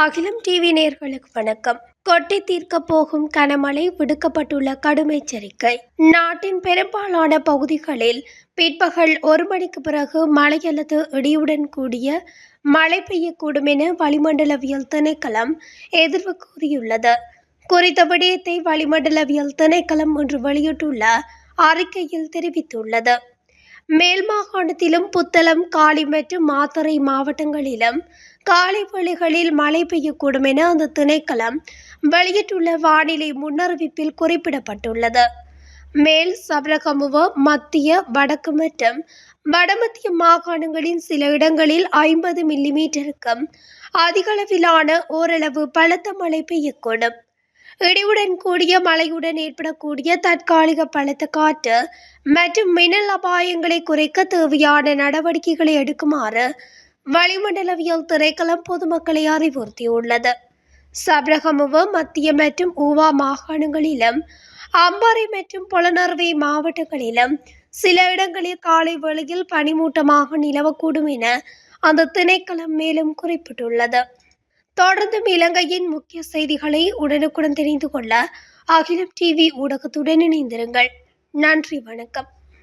அகிலம் டிவி நேர்களுக்கு வணக்கம். கொட்டி தீர்க்க போகும் கனமழை விடுக்கப்பட்டுள்ள கடும் எச்சரிக்கை. நாட்டின் பெரும்பாலான பகுதிகளில் பிற்பகல் ஒரு மணிக்கு பிறகு மழை அல்லது இடியுடன் கூடிய மழை பெய்யக்கூடும் என வளிமண்டலவியல் திணைக்களம் எதிர்வு கூறியுள்ளது. குறித்த விடயத்தை வளிமண்டலவியல் திணைக்களம் இன்று வெளியிட்டுள்ள அறிக்கையில் தெரிவித்துள்ளது. மேல் மாகாணத்திலும் புத்தளம் காளி மற்றும் மாத்தறை மாவட்டங்களிலும் காலை வேளைகளில் மழை பெய்யக்கூடும் என அந்த திணைக்களம் வெளியிட்டுள்ள வானிலை முன்னறிவிப்பில் குறிப்பிடப்பட்டுள்ளது. மேல் சபரகமுவ மத்திய வடக்கு மற்றும் வடமத்திய மாகாணங்களின் சில இடங்களில் ஐம்பது மில்லிமீட்டருக்கும் அதிகளவிலான ஓரளவு பலத்த மழை பெய்யக்கூடும். இடியுடன் கூடிய மழையுடன் ஏற்படக்கூடிய தற்காலிக பலத்த காற்று மற்றும் மின்னல் அபாயங்களை குறைக்க தேவையான நடவடிக்கைகளை எடுக்குமாறு வளிமண்டலவியல் திரைக்களம் பொதுமக்களை அறிவுறுத்தியுள்ளது. சபரகமுவ மத்திய மற்றும் ஊவா மாகாணங்களிலும் அம்பாறை மற்றும் புலனர்வை மாவட்டங்களிலும் சில இடங்களில் காலை வேளையில் பனிமூட்டமாக நிலவக்கூடும் என அந்த திணைக்களம் மேலும் குறிப்பிட்டுள்ளது. தொடர்ந்தும் இலங்கையின் முக்கிய செய்திகளை உடனுக்குடன் தெரிந்து கொள்ள அகிலம் டிவி ஊடகத்துடன் இணைந்திருங்கள். நன்றி வணக்கம்.